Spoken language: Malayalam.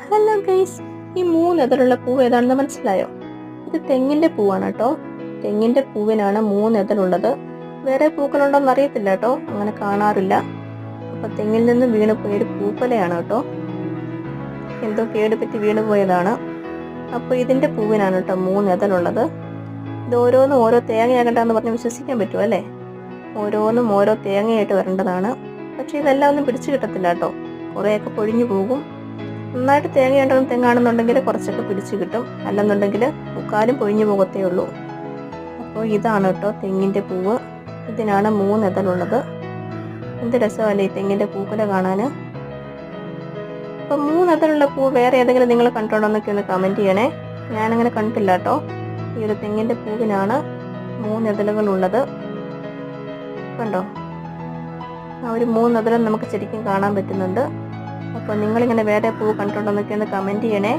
ഹലോ ഗൈസ് ഈ മൂന്ന് എതിരുള്ള പൂവ് ഏതാണെന്ന് മനസ്സിലായോ? ഇത് തെങ്ങിന്റെ പൂവാണ് കേട്ടോ. തെങ്ങിന്റെ പൂവിനാണ് മൂന്ന് എതിരുള്ളത് വേറെ പൂക്കളുണ്ടോന്ന് അറിയത്തില്ല കേട്ടോ. അങ്ങനെ കാണാറില്ല. അപ്പൊ തെങ്ങിൽ നിന്ന് വീണ് പോയൊരു പൂപ്പലയാണ് കേട്ടോ. എന്തോ കേട് പറ്റി വീണ് പോയതാണ്. അപ്പൊ ഇതിന്റെ പൂവിനാണ് കേട്ടോ മൂന്ന് എതളുള്ളത് ഇത് ഓരോന്നും ഓരോ തേങ്ങയാകണ്ടെന്ന് പറഞ്ഞ് വിശ്വസിക്കാൻ പറ്റുമോ അല്ലേ? ഓരോന്നും ഓരോ തേങ്ങയായിട്ട് വരേണ്ടതാണ്. പക്ഷെ ഇതെല്ലാം ഒന്നും പിടിച്ചു കിട്ടത്തില്ല കേട്ടോ. കുറേയൊക്കെ പൊഴിഞ്ഞു പോകും. നന്നായിട്ട് തേങ്ങയുണ്ടെന്ന് തെങ്ങാണെന്നുണ്ടെങ്കിൽ കുറച്ചൊക്കെ പിടിച്ചു കിട്ടും. അല്ലെന്നുണ്ടെങ്കിൽ മുക്കാലും പൊഴിഞ്ഞു പോകത്തേ ഉള്ളൂ. അപ്പോൾ ഇതാണ് കേട്ടോ തെങ്ങിന്റെ പൂവ്. ഇതിനാണ് മൂന്ന് ഇതളുള്ളത് എന്ത് രസമല്ലേ ഈ തെങ്ങിന്റെ പൂക്കുല കാണാൻ. അപ്പം മൂന്ന് പൂവ് വേറെ ഏതെങ്കിലും നിങ്ങൾ കണ്ടിട്ടുണ്ടോ എന്നൊക്കെ ഒന്ന് കമന്റ് ചെയ്യണേ. ഞാനങ്ങനെ കണ്ടില്ല കേട്ടോ. ഈ ഒരു തെങ്ങിന്റെ പൂവിനാണ് ഇതളുകളുള്ളത് കണ്ടോ? ആ ഒരു മൂന്ന് എതളും നമുക്ക് ശരിക്കും കാണാൻ പറ്റുന്നുണ്ട്. അപ്പോൾ നിങ്ങളിങ്ങനെ വേറെ പൂ കണ്ടിട്ടുണ്ടോ എന്നൊക്കെ ഒന്ന് കമന്റ് ചെയ്യണേ.